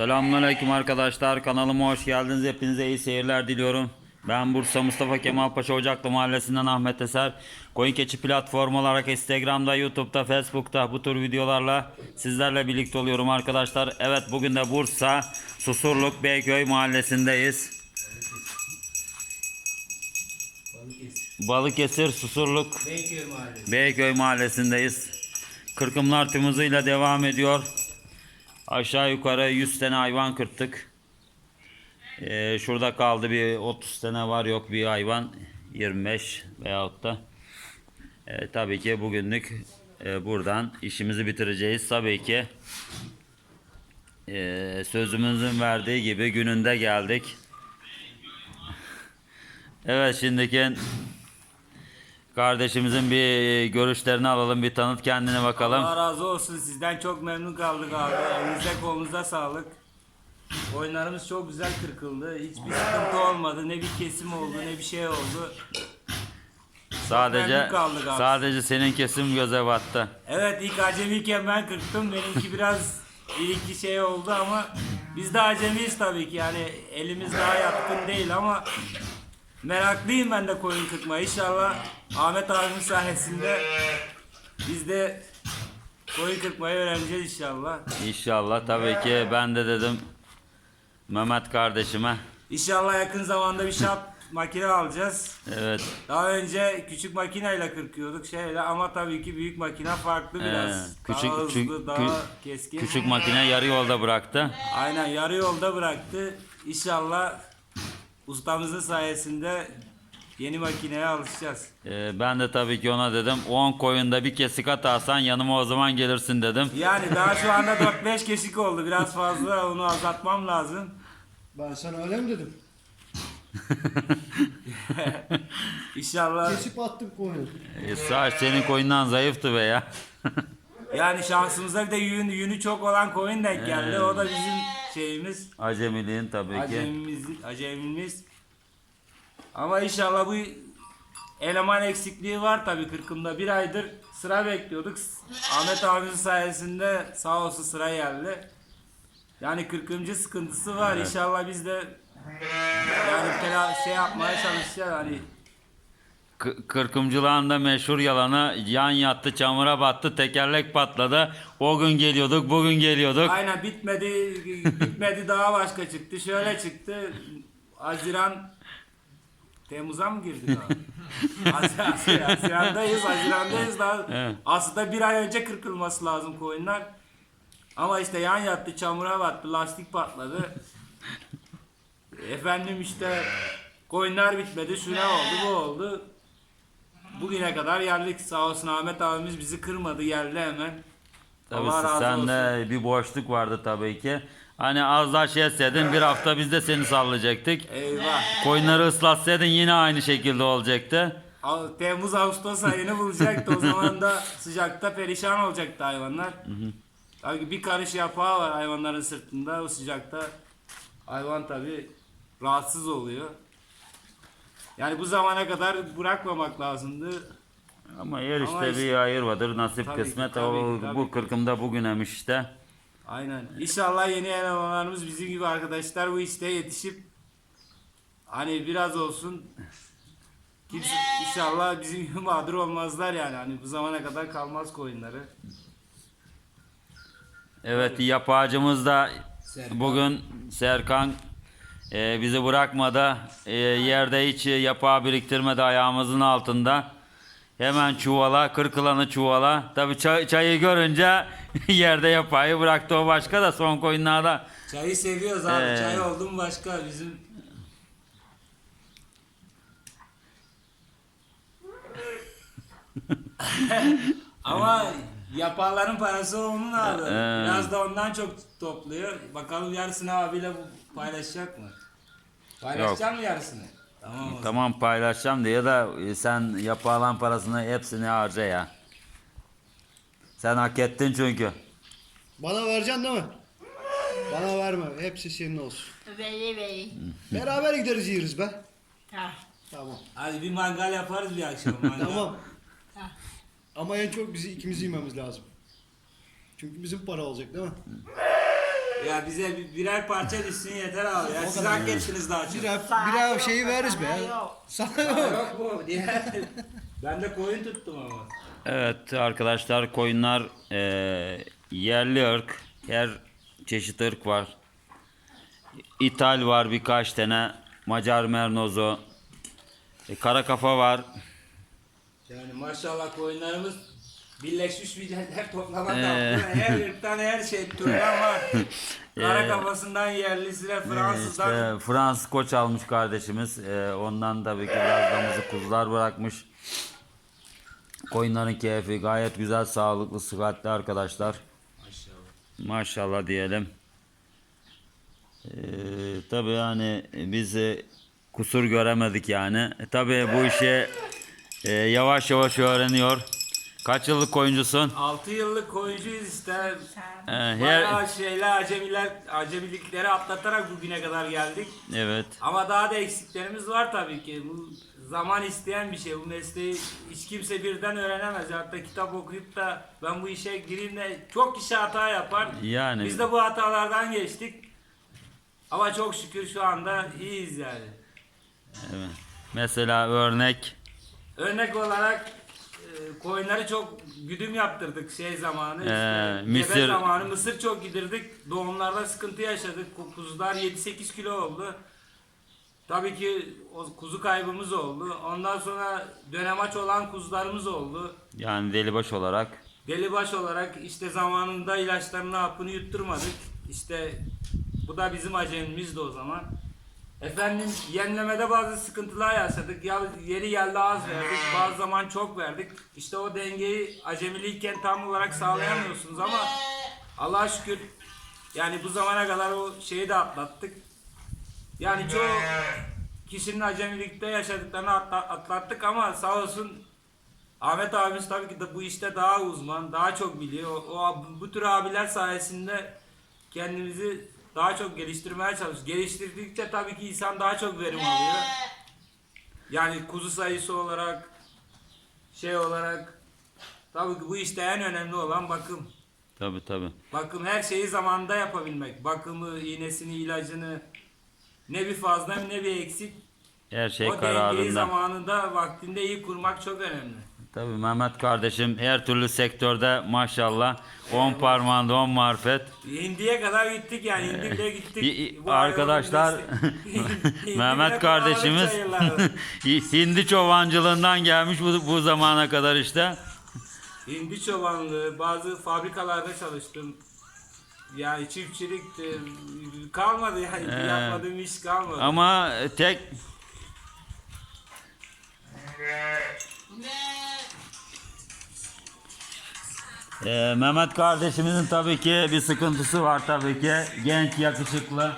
Selamünaleyküm arkadaşlar. Kanalıma hoş geldiniz. Hepinize iyi seyirler diliyorum. Ben Bursa Mustafa Kemal Paşa Ocaklı Mahallesi'nden Ahmet Eser. Koyun Keçi platformu olarak Instagram'da, YouTube'da, Facebook'ta bu tür videolarla sizlerle birlikte oluyorum arkadaşlar. Evet bugün de Bursa Susurluk Beyköy Mahallesi'ndeyiz. Balıkesir Susurluk Beyköy Mahallesi. Beyköy Mahallesi'ndeyiz. Kırkımlar tüm hızıyla devam ediyor. Aşağı yukarı 100 tane hayvan kırttık. Ee, şurada kaldı bir 30 tane var yok bir hayvan 25 veyahut da. Ee, tabii ki bugünlük e, buradan işimizi bitireceğiz. Tabii ki e, sözümüzün verdiği gibi gününde geldik. Evet şimdiki kardeşimizin bir görüşlerini alalım. Bir tanıt kendine bakalım. Allah razı olsun sizden çok memnun kaldık abi. Elinize kolunuza sağlık. Oyunlarımız çok güzel kırkıldı. Hiçbir sıkıntı olmadı. Ne bir kesim oldu ne bir şey oldu. Sadece memnun kaldık abi. sadece senin kesim göze battı. Evet ilk acemiyken ben kırktım. Benimki biraz bir iki şey oldu ama biz de acemiyiz tabii ki. Yani elimiz daha yatkın değil ama meraklıyım ben de koyun kırkma. İnşallah Ahmet abimin sayesinde biz de koyun kırkmayı öğreneceğiz inşallah. İnşallah tabii ki ben de dedim Mehmet kardeşime. İnşallah yakın zamanda bir şap makine alacağız. Evet. Daha önce küçük makineyle kırkıyorduk şeyle ama tabii ki büyük makine farklı biraz. Ee, küçük- daha hızlı, küçük- daha kü- keskin. Küçük makine yarı yolda bıraktı. Aynen yarı yolda bıraktı. İnşallah ustamızın sayesinde yeni makineye alışacağız. Ee, ben de tabii ki ona dedim 10 koyunda bir kesik atarsan yanıma o zaman gelirsin dedim. Yani daha şu anda 4-5 kesik oldu. Biraz fazla onu azaltmam lazım. Ben sana öyle mi dedim? İnşallah Kesip attım koyunu. Ee, sağ senin koyundan zayıftı be ya. yani şansımıza bir de yün, yünü çok olan koyun denk geldi. O da bizim şeyimiz. Acemiliğin tabii ki. Acemimiz, acemimiz. Ama inşallah bu eleman eksikliği var tabii kırkımda. Bir aydır sıra bekliyorduk. Ahmet abimizin sayesinde sağ olsun sıra geldi. Yani kırkımcı sıkıntısı var. İnşallah biz de yani tela şey yapmaya çalışacağız hani K- Kırkımcılığın da meşhur yalanı yan yattı çamura battı tekerlek patladı. O gün geliyorduk bugün geliyorduk. aynen bitmedi bitmedi daha başka çıktı şöyle çıktı Haziran Temmuz'a mı girdik abi? Haziran, Haziran'dayız, Haziran'dayız daha. Evet. Aslında bir ay önce kırkılması lazım koyunlar. Ama işte yan yattı, çamura battı, lastik patladı. Efendim işte koyunlar bitmedi, şu ne oldu, bu oldu. Bugüne kadar geldik sağ olsun Ahmet abimiz bizi kırmadı geldi hemen. Tabii Allah razı sende bir boşluk vardı tabii ki. Hani az daha şey etseydin bir hafta biz de seni sallayacaktık. Eyvah. Koyunları ıslatsaydın yine aynı şekilde olacaktı. Temmuz Ağustos ayını bulacaktı o zaman da sıcakta perişan olacaktı hayvanlar. Tabii bir karış yapağı var hayvanların sırtında o sıcakta hayvan tabi rahatsız oluyor. Yani bu zamana kadar bırakmamak lazımdı. Ama yer işte Ama işte- bir hayır vardır nasip Tabii ki, kısmet tabii o ki, tabii bu ki. kırkımda bugünemiş işte. Aynen. İnşallah yeni elemanlarımız bizim gibi arkadaşlar bu işte yetişip hani biraz olsun kimse inşallah bizim gibi mağdur olmazlar yani. Hani bu zamana kadar kalmaz koyunları. Evet yapağacımız da Serkan. bugün Serkan e, bizi bırakmadı. E, yerde hiç yapağı biriktirmedi ayağımızın altında. Hemen çuvala, kırkılanı çuvala. Tabii çay- çayı görünce yerde yapağı bıraktı o başka da son koyunlarda. Çayı seviyoruz abi. Ee. Çay oldu mu başka bizim Ama yaparların parası onun abi. Ee. Biraz da ondan çok topluyor. Bakalım yarısını abiyle bu paylaşacak mı? Paylaşacak mı yarısını? Tamam o zaman. Tamam paylaşacağım diye de e, sen yapağlan parasını hepsini harca ya. Sen hak ettin çünkü. Bana vereceksin değil mi? Bana verme. Hepsi senin olsun. Veri veri. Beraber gideriz yeriz be. Ha. Tamam. Hadi bir mangal yaparız bir akşam. Mangal. Tamam. Ama en çok bizi ikimiz yememiz lazım. Çünkü bizim para olacak değil mi? Ya bize bir- birer parça düşsün yeter abi ya. Siz hak ettiniz daha çok. Birer, birer şeyi veririz be. Sana yok. Yok bu diye. Ben de koyun tuttum ama. Evet arkadaşlar koyunlar eee, yerli ırk. Her çeşit ırk var. İthal var birkaç tane. Macar mernozu. E, kara kafa var. Yani maşallah koyunlarımız Birleşmiş Milletler toplama Ee. kaplı. Her ırktan her şey türden var. Kara Ee. kafasından yerlisine Ee, Fransızdan. işte Fransız koç almış kardeşimiz. Ee, ondan tabii ki biraz damızı kuzular bırakmış. Koyunların keyfi gayet güzel, sağlıklı, sıhhatli arkadaşlar. Maşallah. Maşallah diyelim. Ee, tabii yani biz e, kusur göremedik yani. E, tabii bu işi e, yavaş yavaş öğreniyor. Kaç yıllık oyuncusun? 6 yıllık koyuncuyuz işte. Ee, her... Şeyler, acemiler, acemilikleri atlatarak bugüne kadar geldik. Evet. Ama daha da eksiklerimiz var tabii ki. Bu zaman isteyen bir şey. Bu mesleği hiç kimse birden öğrenemez. Hatta kitap okuyup da ben bu işe gireyim de çok kişi hata yapar. Yani- Biz de bu hatalardan geçtik. Ama çok şükür şu anda iyiyiz yani. evet. Mesela örnek Örnek olarak e, koyunları çok güdüm yaptırdık şey zamanı. işte Ee, gebe Mısır- zamanı mısır çok gidirdik. Doğumlarda sıkıntı yaşadık. Ku- Kuzular 7-8 kilo oldu. Tabii ki o kuzu kaybımız oldu. Ondan sonra dönem aç olan kuzularımız oldu. yani delibaş olarak Delibaş olarak işte zamanında ilaçlarını hapını yutturmadık. İşte bu da bizim acemimizdi o zaman. Efendim yemlemede bazı sıkıntılar yaşadık. Ya yeri geldi az verdik, bazı zaman çok verdik. İşte o dengeyi acemiliyken tam olarak sağlayamıyorsunuz ama Allah'a şükür yani bu zamana kadar o şeyi de atlattık. Yani çoğu kişinin acemilikte yaşadıklarını atla- atlattık ama sağ olsun Ahmet abimiz tabii ki de bu işte daha uzman, daha çok biliyor. O, o bu tür abiler sayesinde kendimizi daha çok geliştirmeye çalışıyoruz. Geliştirdikçe tabii ki insan daha çok verim alıyor. Yani kuzu sayısı olarak, şey olarak tabii ki bu işte en önemli olan bakım. tabi tabi. Bakım her şeyi zamanında yapabilmek. Bakımı, iğnesini, ilacını ne bir fazla ne bir eksik. Her şey o dengeyi kararında. zamanında, vaktinde iyi kurmak çok önemli. Tabii Mehmet kardeşim her türlü sektörde maşallah 10 parmağında 10 marifet. Hindi'ye kadar gittik yani Hindi bile İ- gittik. Bu Arkadaşlar. Mehmet kardeşimiz. Hindi çobancılığından gelmiş bu, bu zamana kadar işte. Hindi çobanlığı, bazı fabrikalarda çalıştım. Yani çiftçilikti. Kalmadı yani. Ee, Yapmadığım iş kalmadı. Ama tek Ee, Mehmet kardeşimizin tabii ki bir sıkıntısı var tabii ki. Genç, yakışıklı.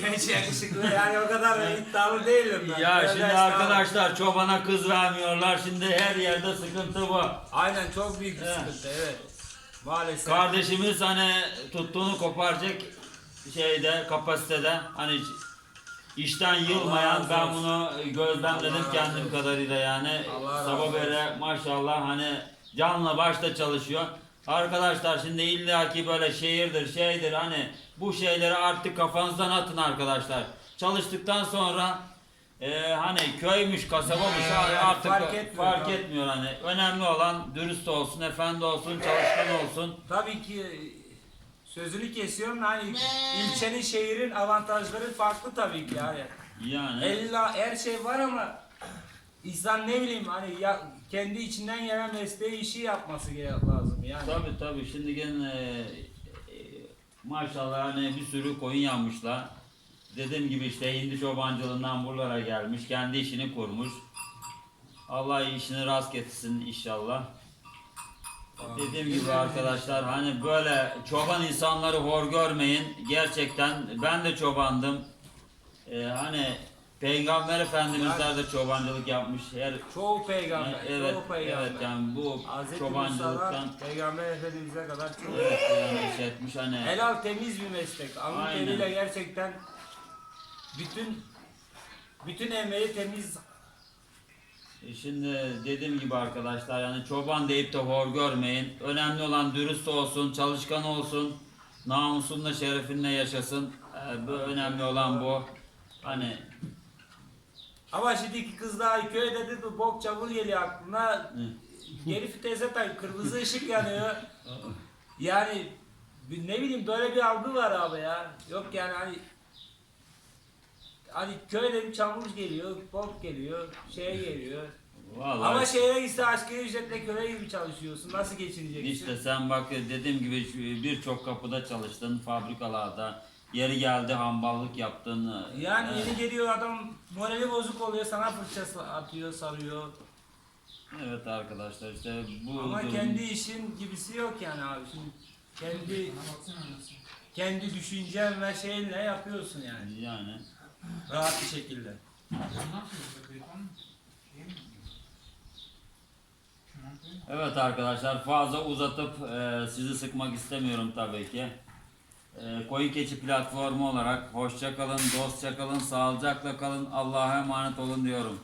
Genç yakışıklı yani o kadar iddialı değilim ben. Ya Biraz şimdi arkadaşlar çobana kız vermiyorlar. Şimdi her yerde sıkıntı bu. Aynen çok büyük bir sıkıntı evet. Maalesef. Kardeşimiz hani tuttuğunu koparacak şeyde kapasitede hani işten yılmayan ben bunu gözlemledim kendim kadarıyla yani Allah razı sabah olsun. beri maşallah hani canla başta çalışıyor. Arkadaşlar şimdi illaki böyle şehirdir şeydir hani bu şeyleri artık kafanızdan atın arkadaşlar. Çalıştıktan sonra e, hani köymüş kasabamış Yani artık fark etmiyor, fark etmiyor hani. Önemli olan dürüst olsun, efendi olsun, çalışkan olsun. Tabii ki sözünü kesiyorum hani ilçenin şehrin avantajları farklı tabii ki yani. Yani Ella her şey var ama insan ne bileyim hani ya, kendi içinden gelen mesleği işi yapması gerek lazım yani. tabi tabi şimdi gene e, e, maşallah hani bir sürü koyun yanmışlar. Dediğim gibi işte hindi çobancılığından buralara gelmiş. Kendi işini kurmuş. Allah işini rast getirsin inşallah. Dediğim gibi arkadaşlar hani böyle çoban insanları hor görmeyin. Gerçekten ben de çobandım. Ee, hani Peygamber Efendimizler de çobancılık yapmış. Her Çoğu peygamber, evet, çoğu peygamber. evet yani bu Hazreti çobancılıktan Musa'dan Peygamber Efendimiz'e kadar çok evet yani şey etmiş hani helal temiz bir meslek. Alın Aynen. teriyle gerçekten bütün bütün emeği temiz E Şimdi dediğim gibi arkadaşlar yani çoban deyip de hor görmeyin. Önemli olan dürüst olsun, çalışkan olsun. namusunla şerefinle yaşasın. Ee, bu önemli olan bu. Hani Ama şimdiki kızlar köyde dedi bu bok çamur geliyor aklına. Geri vitese tak kırmızı ışık yanıyor. Yani ne bileyim böyle bir algı var abi ya. Yok yani hani hani köyde bir çamur geliyor, bok geliyor, şey geliyor. vallahi Ama şehre gitse asgari ücretle köle gibi çalışıyorsun. Nasıl geçineceksin? işte sen bak dediğim gibi birçok kapıda çalıştın, fabrikalarda. Yeri geldi hamballık yaptın. Yani Ee, yeni geliyor adam morali bozuk oluyor sana fırça atıyor sarıyor. Evet arkadaşlar işte bu Ama durum- kendi işin gibisi yok yani abi. Şimdi kendi kendi düşüncen ve şeyinle yapıyorsun yani. yani Rahat bir şekilde. Evet arkadaşlar fazla uzatıp e, sizi sıkmak istemiyorum tabii ki. E, Koyun Keçi platformu olarak hoşça kalın, dostça kalın, sağlıcakla kalın, Allah'a emanet olun diyorum.